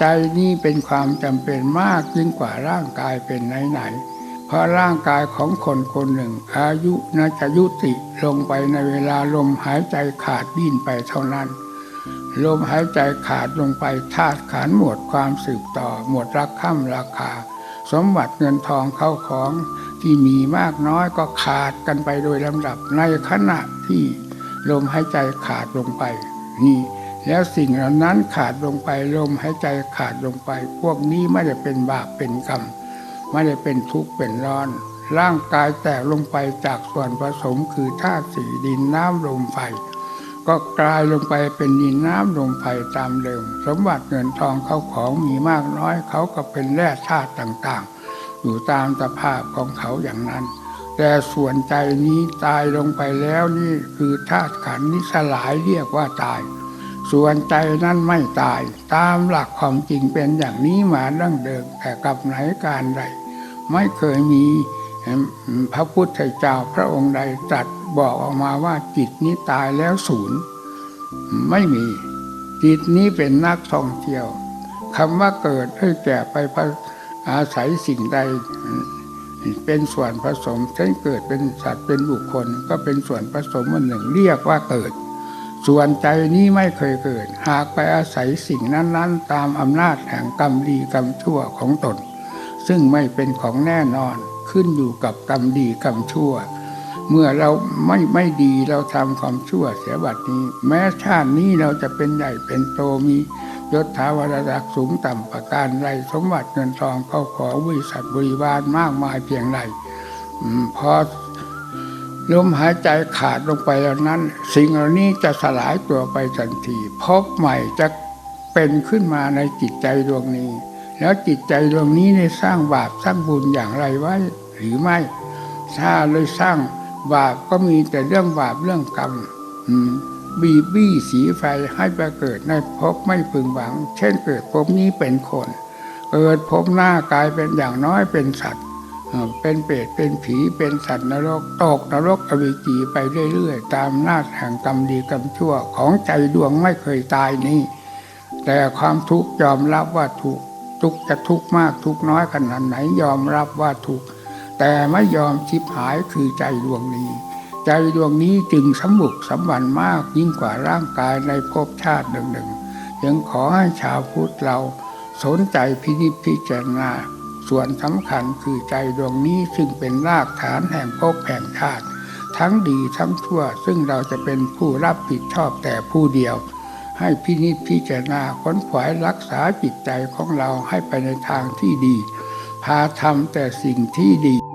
ใจนี้เป็นความจำเป็นมากยิ่งกว่าร่างกายเป็นไหนๆเพราะร่างกายของคนคนหนึ่ง อายุน่าจะยุติลงไปในเวลาลมหายใจขาดดิ้นไปเท่านั้น ลมหายใจขาดลงไปธาตุขันหมดความสืบต่อ หมดรักข้ามราคา สมบัติเงินทองเข้าของที่มีมากน้อยก็ขาดกันไปโดยลำดับในขณะที่ลมหายใจขาดลงไปนี่ แล้วสิ่งเหล่านั้นขาดลงไปลมหายใจขาดลงไป พวกนี้ไม่ได้เป็นบาปเป็นกรรมไม่ได้เป็นทุกข์เป็นร้อน ร่างกายแตกลงไปจากส่วนผสมคือธาตุสีดินน้ำลมไฟ ก็กลายลงไปเป็นดินน้ำลมไฟตามเดิมสมบัติเงินทองเขาของมีมากน้อยเขาก็เป็นแร่ธาตุต่างๆ อยู่ตามสภาพของเขาอย่างนั้น แต่ส่วนใจนี้ตายลงไปแล้วนี่คือธาตุขันนี้สลายเรียกว่าตาย ส่วนใจนั้นไม่ตาย ตามหลักความจริงเป็นอย่างนี้มาดั้งเดิมแต่กับไหนการใด ไม่เคยมีพระพุทธเจ้าพระองค์ใดตรัสบอกออกมาว่าจิตนี้ตายแล้วศูนย์ไม่มีจิตนี้เป็นนักท่องเที่ยวคำว่าเกิดให้แก่ไปอาศัยสิ่งใด เป็นส่วนผสมเช่นเกิดเป็นสัตว์เป็นบุคคล ก็เป็นส่วนผสมอันหนึ่งเรียกว่าเกิด ส่วนใจนี้ไม่เคยเกิด หากไปอาศัยสิ่งนั้น ๆ ตามอำนาจแห่งกรรมดีกรรมชั่วของตน ซึ่งไม่เป็นของแน่นอนขึ้นอยู่กับกรรมดีกรรมชั่ว เมื่อเราไม่ไม่ดีเราทำความชั่วเสียบัดนี้ แม้ชาตินี้เราจะเป็นใหญ่เป็นโตมียศถาวรศักดิ์สูงต่ำประการไรสมบัติเงินทองเข้าของบริษัทบริวารมากมายเพียงไรพอ ลมหายใจขาดลงไปแล้วนั้น สิ่งเหล่านี้จะสลายตัวไปทันทีพบใหม่จะเป็นขึ้นมาในจิตใจดวงนี้ แล้วจิตใจดวงนี้ได้สร้างบาปสร้างบุญอย่างไรไว้หรือไม่ ถ้าเลยสร้างบาปก็มีแต่เรื่องบาปเรื่องกรรมบีบี้สีไฟให้ไปเกิดในภพไม่พึงหวัง เช่นเกิดภพนี้เป็นคน เกิดภพหน้ากลายเป็นอย่างน้อยเป็นสัตว์ เป็นเปรตเป็นผีเป็นสัตว์นรกตกนรกอวิจีไปเรื่อยๆ ตามหน้าแห่งกรรมดีกรรมชั่วของใจดวงไม่เคยตายนี้แต่ความทุกข์ยอมรับว่าทุกข์ทุกจะทุกข์มากทุกข์น้อยขนาดไหนยอมรับว่าทุกข์แต่ไม่ยอมชิบหายคือใจดวงนี้ ใจดวงนี้จึงสมบุกสมบันมากยิ่งกว่าร่างกายในภพชาติหนึ่งๆยังขอให้ชาวพุทธเราสนใจพินิจพิจารณา ส่วนสำคัญคือใจดวงนี้ซึ่งเป็นรากฐานแห่งภพแห่งชาติ ทั้งดีทั้งชั่ว ซึ่งเราจะเป็นผู้รับผิดชอบแต่ผู้เดียว ให้พินิจพิจารณาค้นขวายรักษาจิตใจของเราให้ไปในทางที่ดี พาทำแต่สิ่งที่ดี